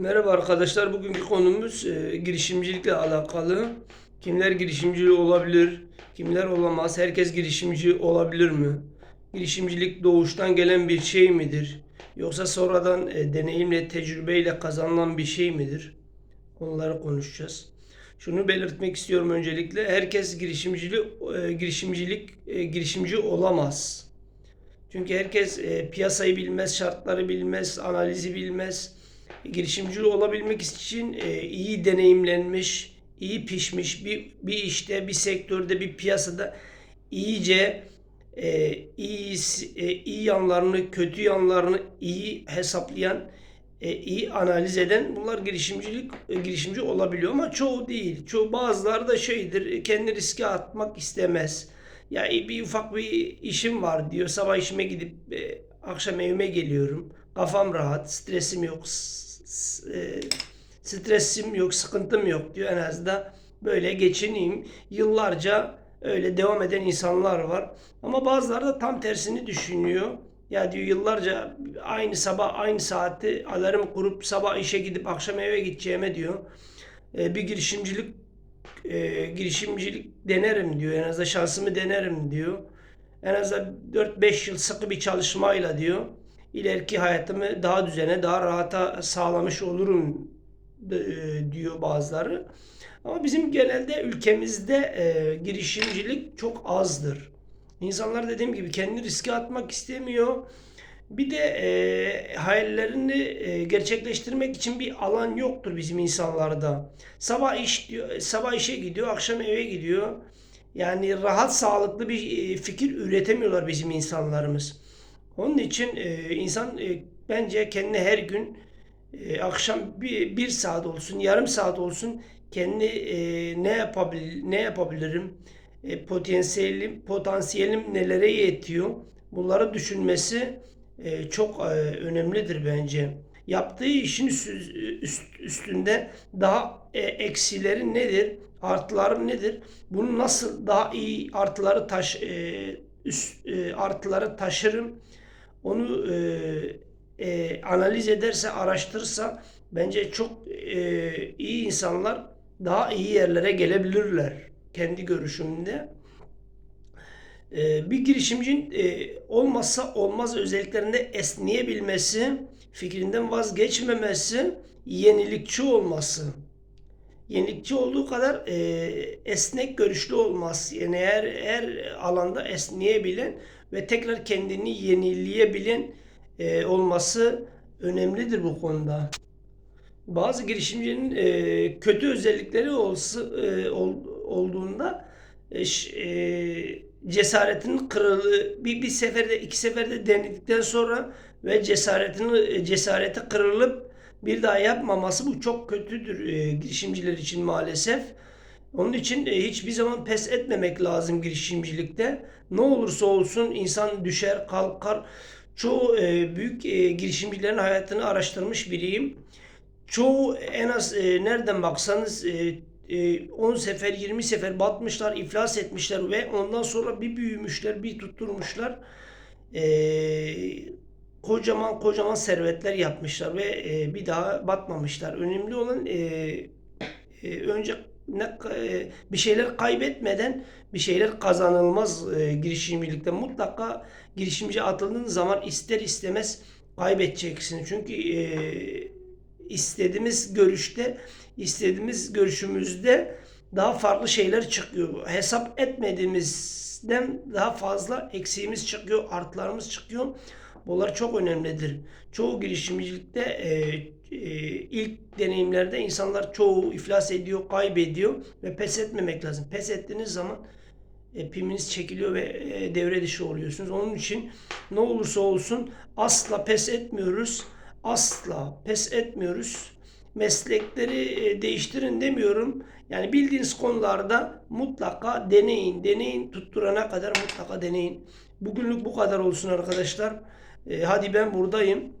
Merhaba arkadaşlar. Bugünkü konumuz e, girişimcilikle alakalı. Kimler girişimci olabilir? Kimler olamaz? Herkes girişimci olabilir mi? Girişimcilik doğuştan gelen bir şey midir? Yoksa sonradan e, deneyimle, tecrübeyle kazanılan bir şey midir? Konuları konuşacağız. Şunu belirtmek istiyorum öncelikle. Herkes girişimcilik e, girişimcilik e, girişimci olamaz. Çünkü herkes e, piyasayı bilmez, şartları bilmez, analizi bilmez. Girişimci olabilmek için e, iyi deneyimlenmiş, iyi pişmiş bir, bir işte, bir sektörde, bir piyasada iyice e, iyi, e, iyi yanlarını, kötü yanlarını iyi hesaplayan, e, iyi analiz eden bunlar girişimcilik e, girişimci olabiliyor ama çoğu değil. Çoğu bazıları da şeydir, e, kendi riske atmak istemez. Ya e, bir ufak bir işim var diyor. Sabah işime gidip e, akşam evime geliyorum. Kafam rahat, stresim yok, e, stresim yok, sıkıntım yok diyor. En azından böyle geçineyim. Yıllarca öyle devam eden insanlar var. Ama bazıları da tam tersini düşünüyor. Ya diyor yıllarca aynı sabah aynı saatte alarm kurup sabah işe gidip akşam eve gideceğime diyor. E, bir girişimcilik e, girişimcilik denerim diyor. En azından şansımı denerim diyor. En azından 4-5 yıl sıkı bir çalışmayla diyor. İleriki hayatımı daha düzene, daha rahata sağlamış olurum e, diyor bazıları. Ama bizim genelde ülkemizde e, girişimcilik çok azdır. İnsanlar dediğim gibi kendi riske atmak istemiyor. Bir de e, hayallerini e, gerçekleştirmek için bir alan yoktur bizim insanlarda. Sabah iş diyor, sabah işe gidiyor, akşam eve gidiyor. Yani rahat, sağlıklı bir e, fikir üretemiyorlar bizim insanlarımız. Onun için e, insan e, bence kendine her gün e, akşam bir, bir saat olsun, yarım saat olsun kendi e, ne yapabil ne yapabilirim, e, potansiyelim potansiyelim nelere yetiyor, bunları düşünmesi e, çok e, önemlidir bence. Yaptığı işin üst- üst- üstünde daha e, eksileri nedir, artıları nedir? Bunu nasıl daha iyi artıları taş e, üst e, artıları taşırım? Onu e, e, analiz ederse, araştırırsa bence çok e, iyi insanlar daha iyi yerlere gelebilirler kendi görüşümde. Ee, bir girişimcinin e, olmazsa olmaz özelliklerinde esneyebilmesi, fikrinden vazgeçmemesi, yenilikçi olması. Yenilikçi olduğu kadar e, esnek görüşlü olması. Yani her, her alanda esneyebilen ve tekrar kendini yenileyebilen e, olması önemlidir bu konuda. Bazı girişimcinin e, kötü özellikleri olsa, e, ol- olduğunda e, e, cesaretinin kırılı bir, bir seferde iki seferde denedikten sonra ve cesaretini e, cesareti kırılıp bir daha yapmaması bu çok kötüdür e, girişimciler için maalesef. Onun için e, hiçbir zaman pes etmemek lazım girişimcilikte. Ne olursa olsun insan düşer, kalkar. Çoğu e, büyük e, girişimcilerin hayatını araştırmış biriyim. Çoğu en az e, nereden baksanız e, e, 10 sefer 20 sefer batmışlar, iflas etmişler ve ondan sonra bir büyümüşler, bir tutturmuşlar. E, kocaman kocaman servetler yapmışlar ve e, bir daha batmamışlar. Önemli olan e, e, önce ne, e, bir şeyler kaybetmeden bir şeyler kazanılmaz e, girişimcilikte. Mutlaka girişimci atıldığın zaman ister istemez kaybedeceksin. Çünkü e, istediğimiz görüşte, istediğimiz görüşümüzde daha farklı şeyler çıkıyor. Hesap etmediğimizden daha fazla eksiğimiz çıkıyor, artılarımız çıkıyor. Bunlar çok önemlidir. Çoğu girişimcilikte e, e, ilk deneyimlerde insanlar çoğu iflas ediyor, kaybediyor ve pes etmemek lazım. Pes ettiğiniz zaman e, piminiz çekiliyor ve e, devre dışı oluyorsunuz. Onun için ne olursa olsun asla pes etmiyoruz. Asla pes etmiyoruz. Meslekleri e, değiştirin demiyorum. Yani bildiğiniz konularda mutlaka deneyin. Deneyin tutturana kadar mutlaka deneyin. Bugünlük bu kadar olsun arkadaşlar. E, hadi ben buradayım.